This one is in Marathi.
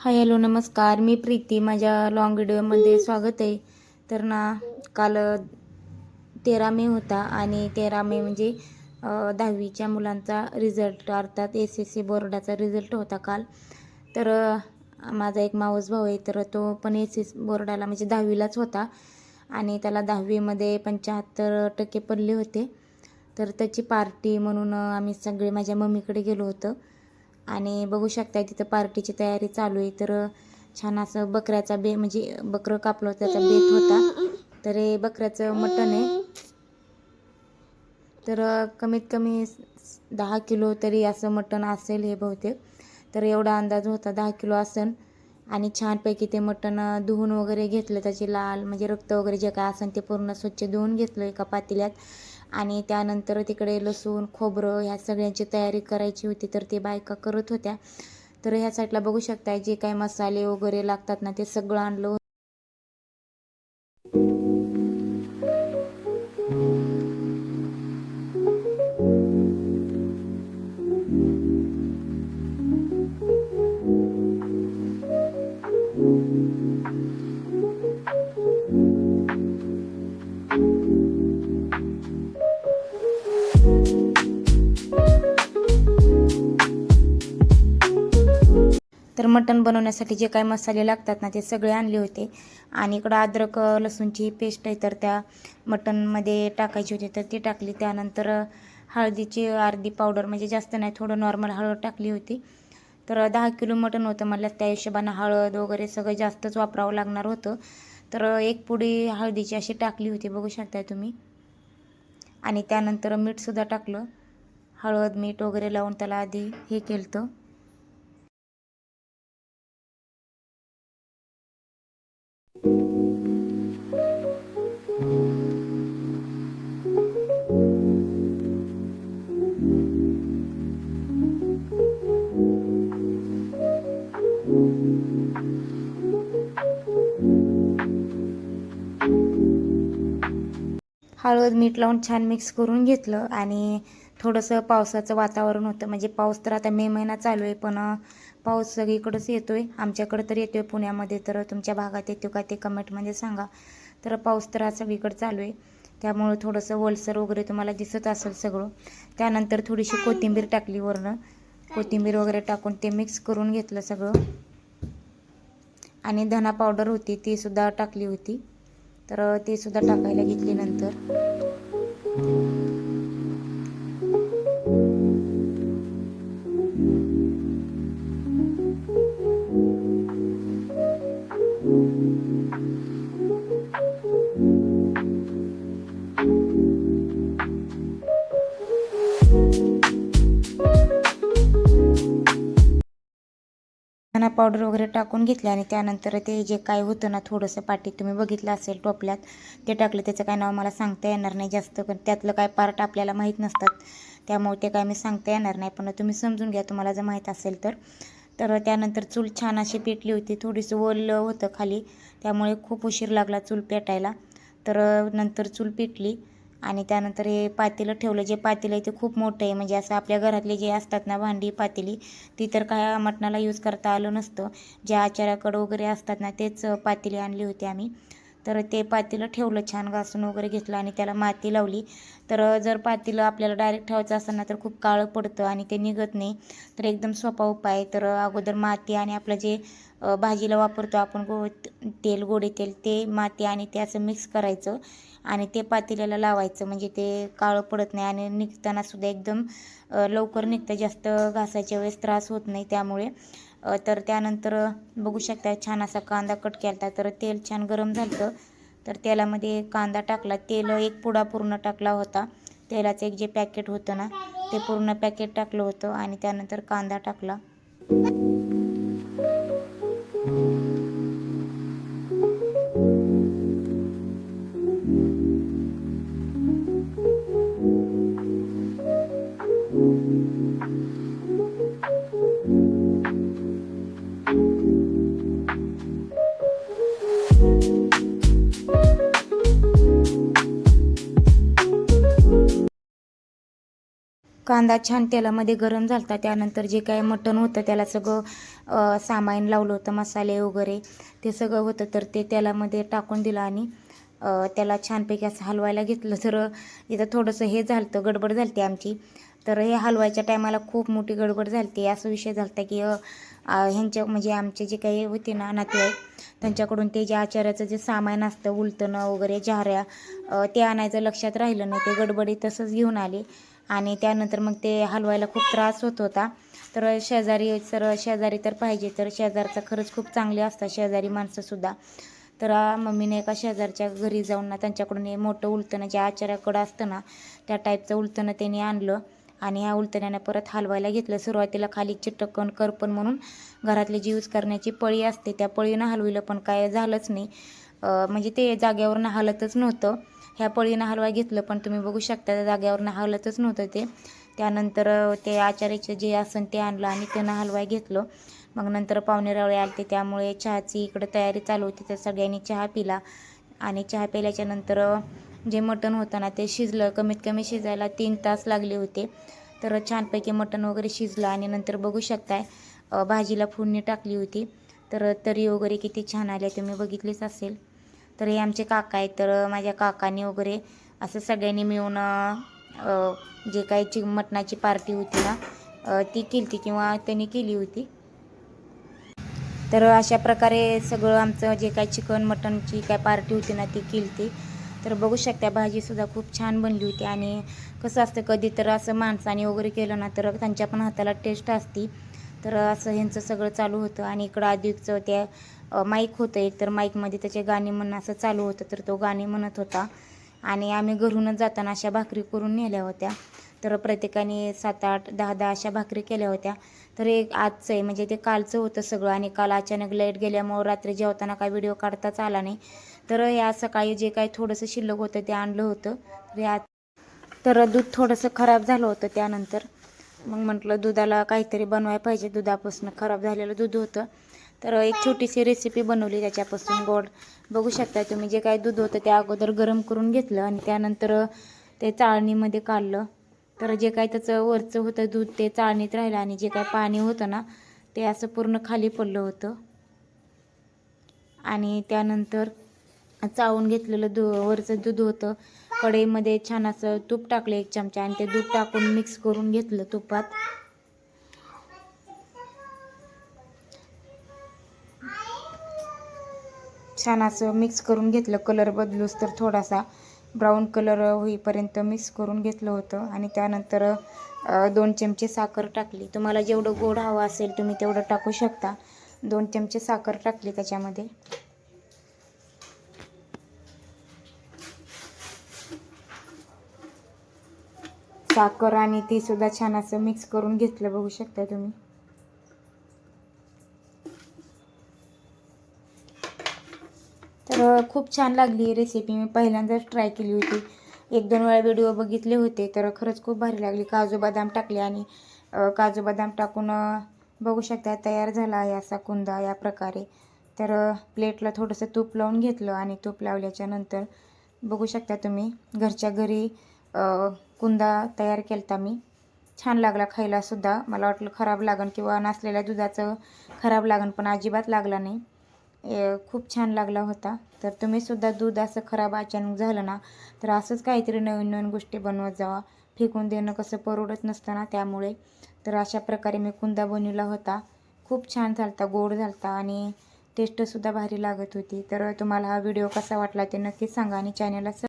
हाय हॅलो नमस्कार. मी प्रीती. माझ्या लॉंग व्हिडिओमध्ये स्वागत आहे. तर ना काल तेरा मे होता आणि तेरा मे म्हणजे दहावीच्या मुलांचा रिझल्ट अर्थात एस एस सी बोर्डाचा रिझल्ट होता काल. तर माझा एक मावस भाऊ आहे तर तो पण एस एस बोर्डाला म्हणजे दहावीलाच होता आणि त्याला दहावीमध्ये पंच्याहत्तर टक्के पडले होते. तर त्याची पार्टी म्हणून आम्ही सगळे माझ्या मम्मीकडे गेलो होतो. आणि बघू शकताय तिथं पार्टीची तयारी चालू आहे. तर छान असं बकऱ्याचा बे म्हणजे बकरं कापलं त्याचा बेत होता. तर हे बकऱ्याचं मटण आहे. तर कमीत कमी दहा किलो तरी असं मटण असेल हे बहुतेक. तर एवढा अंदाज होता दहा किलो असेल आणि छानपैकी ते मटण धुवून वगैरे घेतलं त्याची लाल म्हणजे रक्त वगैरे जे काय असेल ते पूर्ण स्वच्छ धुवून घेतलं एका पातेल्यात. आणि त्यानंतर तिकडे लसूण खोबरं ह्या सगळ्यांची तयारी करायची होती तर ते बायका करत होत्या. तर ह्या साईडला बघू शकताय जे काही मसाले वगैरे लागतात ना ते सगळं आणलं तर मटण बनवण्यासाठी जे काही मसाले लागतात ना ते सगळे आणले होते. आणि इकडं अद्रक लसूणची पेस्ट आहे तर त्या मटणमध्ये टाकायची होती तर ती टाकली. त्यानंतर हळदीची अर्धी पावडर म्हणजे जास्त नाही थोडं नॉर्मल हळद टाकली होती. तर दहा किलो मटण होतं मला त्या हिशोबानं हळद वगैरे सगळं जास्तच वापरावं लागणार होतं. तर एक पुडी हळदीची अशी टाकली होती बघू शकताय तुम्ही. आणि त्यानंतर मीठसुद्धा टाकलं. हळद मीठ वगैरे लावून त्याला आधी हे केलं हळद मीठ लावून छान मिक्स करून घेतलं आणि थोडंसं पावसाचं वातावरण होतं. म्हणजे पाऊस तर आता मे महिना चालू आहे पण पाऊस सगळीकडंच येतो आहे आमच्याकडं तर येतो आहे पुण्यामध्ये तर तुमच्या भागात येतो का ते कमेंटमध्ये सांगा. तर पाऊस तर आज सगळीकडं चालू आहे. त्यामुळं थोडंसं वलसर वगैरे तुम्हाला दिसत असेल सगळं. त्यानंतर थोडीशी कोथिंबीर टाकली वरनं. कोथिंबीर वगैरे टाकून ते मिक्स करून घेतलं सगळं. आणि धना पावडर होती ती सुद्धा टाकली होती. तर ते सुद्धा टाकायला घेतली नंतर. पावडर वगैरे टाकून घेतले आणि त्यानंतर ते जे काय होतं ना थोडंसं पाटीत तुम्ही बघितलं असेल टोपल्यात ते टाकलं. त्याचं काय नाव मला सांगता येणार नाही जास्त पण त्यातलं काय पार्ट आपल्याला माहीत नसतात. त्यामुळे ते काय मी सांगता येणार नाही पण तुम्ही समजून घ्या तुम्हाला जर माहीत असेल तर. तर त्यानंतर चूल छान अशी पेटली होती थोडीसं ओलं होतं खाली त्यामुळे खूप उशीर लागला चूल पेटायला. तर नंतर चूल पेटली. आणि त्यानंतर हे पातेलं ठेवलं जे पातेलं आहे ते खूप मोठं आहे. म्हणजे असं आपल्या घरातले जे असतात ना भांडी पातेली ती तर काय मटणाला यूज करता आलं नसतं. ज्या आचाराकडं वगैरे असतात ना तेच पातेली आणली होती आम्ही. तर ते पातेलं ठेवलं छान घासून वगैरे घेतलं आणि त्याला माती लावली. तर जर पातेलं आपल्याला डायरेक्ट ठेवायचं असेल ना तर खूप काळं पडतं आणि ते निघत नाही. तर एकदम सोपा उपाय तर अगोदर माती आणि आपलं जे भाजीला वापरतो आपण गो तेल गोडे तेल ते माती आणि ते असं मिक्स करायचं आणि ते पातेल्याला लावायचं. म्हणजे ते काळं पडत नाही आणि निघतानासुद्धा एकदम लवकर निघतं. जास्त घासायच्या वेळेस त्रास होत नाही त्यामुळे. तर त्यानंतर बघू शकता छान असा कांदा कट केला तर तेल छान गरम झालं तर तेलामध्ये कांदा टाकला. तेल एक पुडा पूर्ण टाकला होता. तेलाचं एक जे पॅकेट होतं ना ते पूर्ण पॅकेट टाकलं होतं आणि त्यानंतर कांदा टाकला. कांदा छान तेलामध्ये गरम झाला होता त्यानंतर जे काय मटण होतं त्याला सगळं सामान लावलं होतं मसाले वगैरे. ते सगळं होतं तर ते तेलामध्ये टाकून दिलं आणि त्याला छानपैकी असं हलवायला घेतलं. तर इथं थोडंसं हे झालं गडबड झालती आमची. तर हे हलवायच्या टायमाला खूप मोठी गडबड झालती. असा विषय झाला की ह्यांच्या म्हणजे आमचे जे काही होते ना नातेवाईक त्यांच्याकडून ते जे आचार्याचं जे सामान असतं उलटणं वगैरे झाऱ्या ते आणायचं लक्षात राहिलं नाही. ते गडबडीत तसंच घेऊन आले. आणि त्यानंतर मग ते हलवायला खूप त्रास होत होता. तर शेजारी सर शेजारी तर पाहिजे तर शेजारचा खरंच खूप चांगले असतात शेजारी माणसंसुद्धा तर मम्मीने एका शेजारच्या घरी जाऊन ना त्यांच्याकडून हे मोठं उलटणं जे आचार्याकडं असतं ना त्या टाईपचं उलटणं त्यांनी आणलं. आणि ह्या उलटण्यानं परत हलवायला घेतलं. सुरुवातीला खाली चिटकन करपण म्हणून घरातली जी यूज करण्याची पळी असते. त्या पळीनं हलविलं पण काय झालंच नाही. म्हणजे ते जाग्यावरनं हलतच नव्हतं. ह्या पळीनं हलवाय घेतलं पण तुम्ही बघू शकता त्या जाग्यावरनं हलतच नव्हतं ते. त्यानंतर ते आचार्याचं जे आसन ते आणलं आणि त्यानं हलवाय घेतलं. मग नंतर पाहुणे रावळे आलते त्यामुळे चहाची इकडं तयारी चालू होती तर सगळ्यांनी चहा पिला. आणि चहा पिल्याच्या नंतर जे मटण होतं ना ते शिजलं. कमीत कमी शिजायला तीन तास लागले होते. तर छानपैकी मटण वगैरे शिजलं आणि नंतर बघू शकताय भाजीला फोडणी टाकली होती. तर तरी वगैरे किती छान आल्या तुम्ही बघितलीच असेल. तर हे आमचे काका आहेत तर माझ्या काकाने वगैरे असं सगळ्यांनी मिळून जे काही चि मटणाची पार्टी होती ना ती केली होती किंवा त्यांनी केली होती. तर अशा प्रकारे सगळं आमचं जे काय चिकन मटनची काय पार्टी होती ना ती केली होती तर बघू शकता भाजीसुद्धा खूप छान बनली होती आणि कसं असतं कधी तर असं माणसाने वगैरे केलं ना तर त्यांच्या पण हाताला टेस्ट असती. तर असं ह्यांचं सगळं चालू होतं आणि इकडं अधिकचं त्या माईक होतं. एक तर माईकमध्ये त्याचे गाणे म्हणणं असं चालू होतं तर तो गाणे म्हणत होता. आणि आम्ही घरूनच जाताना अशा भाकरी करून नेल्या होत्या. तर प्रत्येकाने सात आठ दहा दहा अशा भाकरी केल्या होत्या. तर एक आजचं आहे म्हणजे ते कालचं होतं सगळं. आणि काल अचानक लाइट गेल्यामुळं रात्री जेवताना काय व्हिडिओ काढताच आला नाही. तर या सकाळी जे काही थोडंसं शिल्लक होतं ते आणलं होतं. तर या तर दूध थोडंसं खराब झालं होतं त्यानंतर. मग म्हटलं दुधाला काहीतरी बनवायला पाहिजे. दुधापासून खराब झालेलं दूध होतं. तर एक छोटीशी रेसिपी बनवली त्याच्यापासून गोड. बघू शकता तुम्ही जे काय दूध होतं ते अगोदर गरम करून घेतलं आणि त्यानंतर ते चाळणीमध्ये काढलं. तर जे काय त्याचं वरचं होतं दूध ते चाळणीत राहिलं आणि जे काय पाणी होतं ना ते असं पूर्ण खाली पडलं होतं. आणि त्यानंतर चावून घेतलेलं दू वरचं दूध होतं. कढईमध्ये छान असं तूप टाकलं एक चमचा आणि ते दूध टाकून मिक्स करून घेतलं तुपात. छान असं मिक्स करून घेतलं. कलर बदलूस तर थोडासा ब्राऊन कलर होईपर्यंत मिक्स करून घेतलं होतं. आणि त्यानंतर दोन चमचे साखर टाकली. तुम्हाला जेवढं गोड हवं असेल तुम्ही तेवढं टाकू शकता. दोन चमचे साखर टाकली त्याच्यामध्ये. साखर आणि ती सुद्धा छान असं मिक्स करून घेतलं बघू शकता तुम्ही. तर खूप छान लागली ही रेसिपी मी पहिल्यांदाच ट्राय केली होती. एक दोन वेळा व्हिडिओ बघितले होते तर खरंच खूप भारी लागली. काजू बदाम टाकले आणि काजू बदाम टाकून बघू शकता तयार झाला आहे असा कुंदा या प्रकारे. तर प्लेटला थोडंसं तूप लावून घेतलं आणि तूप लावल्याच्या नंतर बघू शकता तुम्ही घरच्या घरी कुंदा तयार केलता मी. छान लागला खायला सुद्धा. मला वाटलं खराब लागन किंवा नसलेल्या दुधाचं खराब लागन पण अजिबात लागला नाही. खूप छान लागला होता. तर तुम्ही सुद्धा दूध असं खराब अचानक झालं ना तर असंच काहीतरी नवीन नवीन गोष्टी बनवत जावा. फेकून देणं कसं परवडत नसतं ना त्यामुळे. तर अशा प्रकारे मी कुंदा बनवला होता. खूप छान झालता गोड झालता आणि टेस्टसुद्धा भारी लागत होती. तर तुम्हाला हा व्हिडिओ कसा वाटला ते नक्कीच सांगा आणि चॅनलला